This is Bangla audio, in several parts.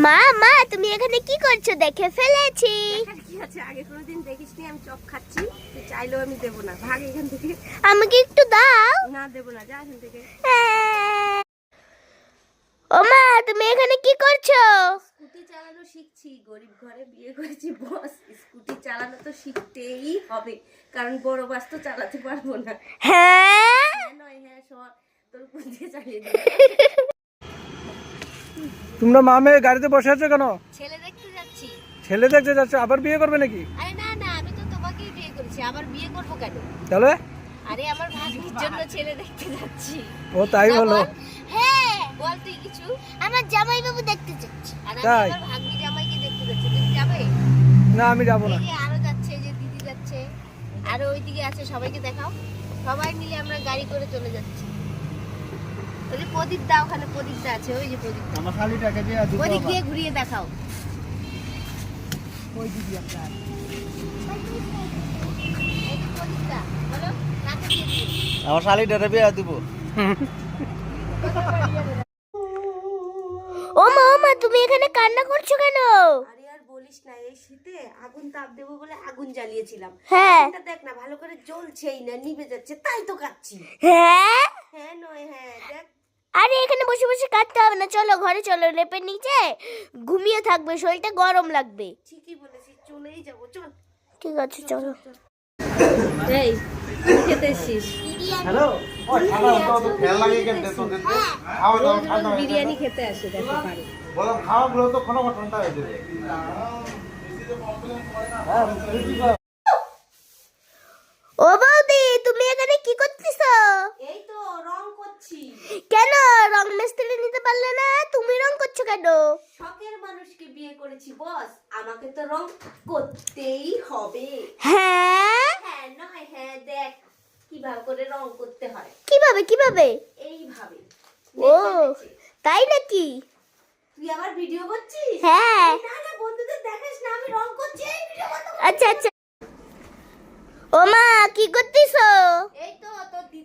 মা মা তুমি এখানে কি করছ? দেখে ফেলেছি। কি আছে আগে কোনোদিন দেখিসনি আমি চপ খাচ্ছি তুই চাইলেও আমি দেবো না। ভাগ এখান থেকে। আমাকে একটু দাও। না দেবো না যা এখান থেকে। ও মা তুমি এখানে কি করছ? স্কুটি চালানো শিখছি গরিব ঘরে বিয়ে করেছি বস। স্কুটি চালানো তো শিখতেই হবে কারণ বড় বাস তো চালাতে পারব না। হ্যাঁ। হ্যাঁ নয় হ্যাঁ সর তোর উপর চালিয়ে তোমরা মা মেয়ে গাড়িতে বসে আছো কেন? ছেলে দেখতে যাচ্ছি। ছেলে দেখতে যাচ্ছ আবার বিয়ে করবে নাকি? আরে না না আমি তো তোমাকেই বিয়ে করেছি আবার বিয়ে করব কেন? তাহলে? আরে আমার ভাগ্নির জন্য ছেলে দেখতে যাচ্ছি। ও তাই বলো। হ্যাঁ বল তুই কিছু। আমার জামাই বাবু দেখতে যাচ্ছি। আর আমি? আমার ভাগ্নি জামাইকে দেখতে যাচ্ছি। তুমি যাবে? না আমি যাব না। আরও যাচ্ছে যে দিদি যাচ্ছে। আরও ওইদিকে আছে সবাইকে দেখাও। সবাই মিলে আমরা গাড়ি করে চলে যাচ্ছি। ওই যে প্রদীপ দা ওখানে প্রদীপ দা আছে ওই যে প্রদীপ আমার শালিটাকে যে ওদিক দিয়ে ঘুরিয়ে দেখাও। দিবি? আমার শালিটারে বিয়ে দিব। ও মা ও মা তুমি এখানে কান্না করছ কেন? আরে আর বলিস না এই শীতে আগুন তাপ দেবো বলে আগুন জ্বালিয়েছিলাম। হ্যাঁ। এটা দেখ না ভালো করে জ্বলছেই না নিভে যাচ্ছে তাই তো কাচ্ছি হ্যাঁ? হ্যাঁ নয় হ্যাঁ দেখ। আরে এখানে বসে বসে কাটতে হবে না। চলো ঘরে চলো লেপের নিচে ঘুমিয়ে থাকবে শরীরটা গরম লাগবে। ঠিকই বলেছিস চলেই যাব চল। ঠিক আছে চলো এই খেতে হ্যালো? ও ঠান্ডা তো লাগিয়ে কেন খাওয়া ঠান্ডা বিরিয়ানি খেতে আসে দেখো পারে। খাওয়া গুলো তো কোনো ঠান্ডা হয়ে যাবে। হ্যাঁ। ও বৌদি তুমি এখানে কি করতেছো? এই তো রং কেন? রং মিস্ত্রি নিতে পারলে না? তুমি রং করছ কেন? শখের মানুষকে বিয়ে করেছি বস। আমাকে তো রং করতেই হবে। হ্যাঁ? হ্যাঁ নয় হ্যাঁ দেখ কীভাবে করে রং করতে হয়। কীভাবে কীভাবে? এইভাবে। ও। তাই নাকি? তুই আবার ভিডিও করছিস? হ্যাঁ। না না বন্ধুদের দেখাস না আমি রং করছি এই ভিডিও কত আচ্ছা আচ্ছা। ও মা কি তোর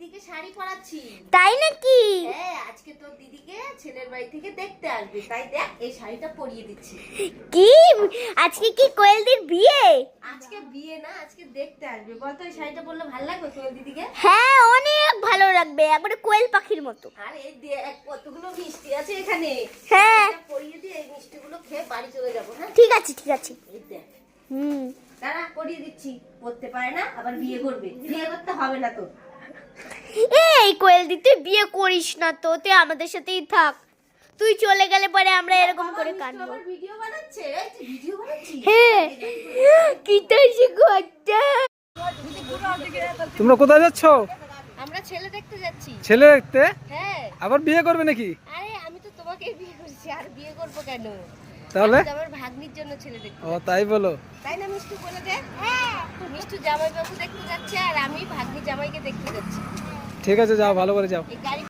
দিদিকে শাড়ি পরাচ্ছি। তাই নাকি? হ্যাঁ আজকে তোর দিদিকে ছেলের বাড়ি থেকে দেখতে আসবে। তাই দেখ এই শাড়িটা পরিয়ে দিচ্ছি। কি? আজকে কি কোয়েলদির বিয়ে? আজকে বিয়ে না আজকে দেখতে আসবে। বলতো এই শাড়িটা পরলে ভালো লাগবে তোর দিদিকে? হ্যাঁ অনেক ভালো লাগবে। একবারে কোয়েল পাখির মতো। আর এই দেখ কতগুলো মিষ্টি আছে এখানে। হ্যাঁ। পরিয়ে দিয়ে এই মিষ্টিগুলো খেয়ে বাড়ি চলে যাব হ্যাঁ? ঠিক আছে ঠিক আছে। এই দেখ। হুম। দাঁড়া পরিয়ে দিচ্ছি। পড়তে পারে না আবার বিয়ে করবে। বিয়ে করতে হবে না তো। এই কোয়েলদি তুই বিয়ে করিস না তো তুই আমাদের সাথেই থাক। তুই চলে গেলে পরে আমরা এরকম করে কাঁদবো। আবার ভিডিও বানাচ্ছে? এই তুই ভিডিও বানাচ্ছিস? হ্যাঁ তোমরা কোথায় যাচ্ছ? আমরা ছেলে দেখতে যাচ্ছি। ছেলে দেখতে? হ্যাঁ। আবার বিয়ে করবে নাকি? আরে আমি তো তোমাকে বিয়ে করছি আর বিয়ে করব কেন? তাহলে? আমার ভাগ্নির জন্য ছেলে দেখতে ও তাই বলো। তাই না মিষ্টু বলে দে? হ্যাঁ। মিষ্টু জামাই বাবু দেখতে যাচ্ছে আর আমি ভাগ্নি জামাইকে দেখতে যাচ্ছি। ঠিক আছে যাও ভালো করে যাও।